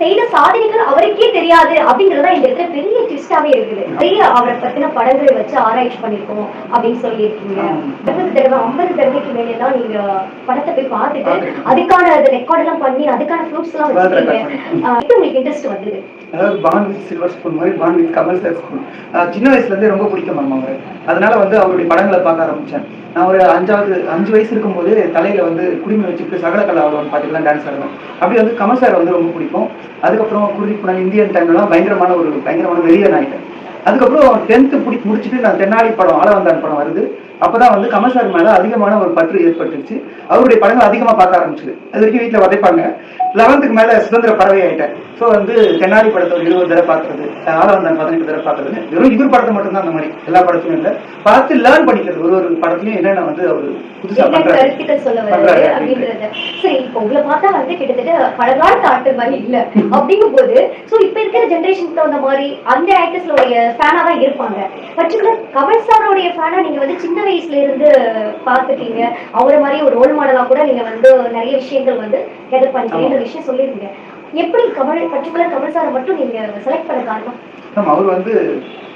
செய்த சாதனைகள் அவருக்கே தெரியாது அப்படிங்கறதுதான் இந்த இடத்துல பெரிய ட்விஸ்டாவே இருக்குது. நிறைய அவரை பத்தின படங்களை வச்சு ஆராய்ச்சி பண்ணிருக்கோம் அப்படின்னு சொல்லியிருக்கீங்க. அறுபது தடவை ஐம்பது தடவைக்கு மேல எல்லாம் நீங்க படத்தை போய் பார்த்துட்டு அதுக்கான ரெக்கார்ட் எல்லாம் பண்ணி அதுக்கான ப்ரூஃப்ஸ் எல்லாம் வச்சிருக்கீங்க. உங்களுக்கு இன்ட்ரெஸ்ட் வந்தது. அதாவது பான் வித் சில்வர் ஸ்பூன் மாதிரி born with Kamal sir spoon சின்ன வயசுலேருந்தே ரொம்ப பிடிக்கும் மேம் அவர். அதனால வந்து அவருடைய படங்களை பார்க்க ஆரம்பித்தேன் நான் ஒரு அஞ்சாவது அஞ்சு வயசு இருக்கும்போது தலையில் வந்து குடிமை வச்சுட்டு சகல கலாவரம் பாட்டுக்கு தான் டான்ஸ் ஆடுவேன் அப்படி வந்து கமல் சார் வந்து ரொம்ப பிடிக்கும். அதுக்கப்புறம் குருதிப்புணன் இந்தியன் டைம்லாம் பயங்கரமான ஒரு பயங்கரமான வெளியே ஆகிட்டேன் அதுக்கப்புறம் டென்த்து பிடி முடிச்சுட்டு நான் தென்னாலி படம் ஆளவந்தான் படம் வருது. அப்பதான் வந்து கமல் சார் மேல அதிகமான ஒரு பற்று ஏற்பட்டுச்சு. அவருடைய படங்கள் அதிகமா பார்க்க ஆரம்பிச்சது. அது வரைக்கும் வீட்டுல வதைப்பாங்க. லெவன்த்துக்கு மேல சுதந்திர பறவை ஆயிட்டேன். ஸோ வந்து தென்னாலி படத்தை ஒரு இருபது தடவை பார்க்கறது ஆளவந்தான் பதினெட்டு தடவை பார்க்கறது வெறும் இவர் படத்தை மட்டும்தான் அந்த மாதிரி எல்லா படத்துலையும் இல்லை. பார்த்து லேர்ன் பண்ணிக்கிறது. ஒரு ஒரு படத்துலயும் என்னென்ன வந்து அவர் புதுசா கருத்துக்கள் சொல்ல வர்றாரு. அப்படின்றத. சரி இப்போ உங்களை பார்த்தா வந்து கிட்டத்தட்ட பழங்காலத்து ஆக்டர் மாதிரி இல்ல. அப்படிங்கும் போது சோ இப்ப இருக்கிற ஜெனரேஷனுக்கு தகுந்த மாதிரி அந்த ஆக்டர்ஸ்லோடைய ஃபேனா தான் இருப்பாங்க. பர்டிகுலர் கமல் சாரோடைய ஃபேனா நீங்க வந்து சின்ன வயசுல இருந்து பார்த்துட்டீங்க. அவரை மாதிரி ஒரு ரோல் மாடலா கூட நீங்க வந்து நிறைய விஷயங்கள் வந்து கெதர் பண்ணிக்கிறீங்க விஷயம் சொல்லிருக்கீங்க எப்படி கமல் பர்டிகுலர் கமல் சாரை மட்டும் நீங்க செலக்ட் பண்ண காரணம்? அவர் வந்து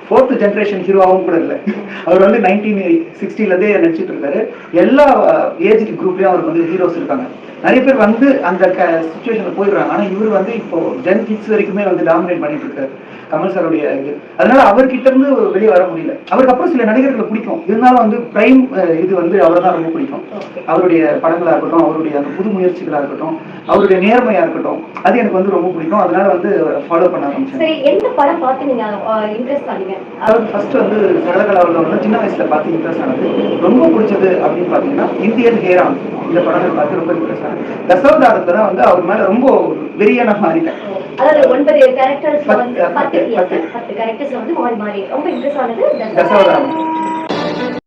ஃபோர்த் ஜென்ரேஷன் ஹீரோவாகவும் கூட இல்லை. அவர் வந்து நைன்டீன் சிக்ஸ்டிலேருந்தே நடிச்சிட்டு இருக்காரு. எல்லா ஏஜ் குரூப்லயும் அவருக்கு வந்து ஹீரோஸ் இருக்காங்க. நிறைய பேர் வந்து அந்த சுச்சுவேஷனில் போயிடுறாங்க. ஆனா இவர் வந்து இப்போ ஜென் கிட்ஸ் வரைக்குமே வந்து டாமினேட் பண்ணிட்டு இருக்காரு. கமல் சாருடைய இது. அதனால அவர்கிட்ட இருந்து வெளியே வர முடியல. அவருக்கு அப்புறம் சில நடிகர்களை பிடிக்கும். இருந்தாலும் வந்து பிரைம் இது வந்து அவரை தான் ரொம்ப பிடிக்கும். அவருடைய படங்களா இருக்கட்டும் அவருடைய அந்த புது முயற்சிகளா இருக்கட்டும் அவருடைய நேர்மையா இருக்கட்டும் அது எனக்கு வந்து ரொம்ப பிடிக்கும். அதனால வந்து ஃபாலோ பண்ண ஆரம்பிச்சேன். சரி எந்த படம் பார்த்து நீங்க இன்ட்ரெஸ்ட் ஆனீங்க? ஃபர்ஸ்ட் வந்து சகலகலாவில் வந்து சின்ன வயசுல பார்த்து இம்ப்ரெஸ் ஆனது. ரொம்ப பிடிச்சது அப்படின்னு பார்த்தீங்கன்னா இந்தியன் ஹேரான். இந்த படங்கள் பார்த்து ரொம்ப இம்ப்ரெஸ் ஆனது தசவதாரத்துல தான் வந்து அவர் மேல ரொம்ப வெறியான மாறிட்டேன் அதாவது ஒன்பது கேரக்டர்ஸ்ல வந்து பத்து, கேரக்டர்ஸ்ல வந்து மாறி மாறி. ரொம்ப இன்ட்ரெஸ்ட் ஆனது. தசவதாரம்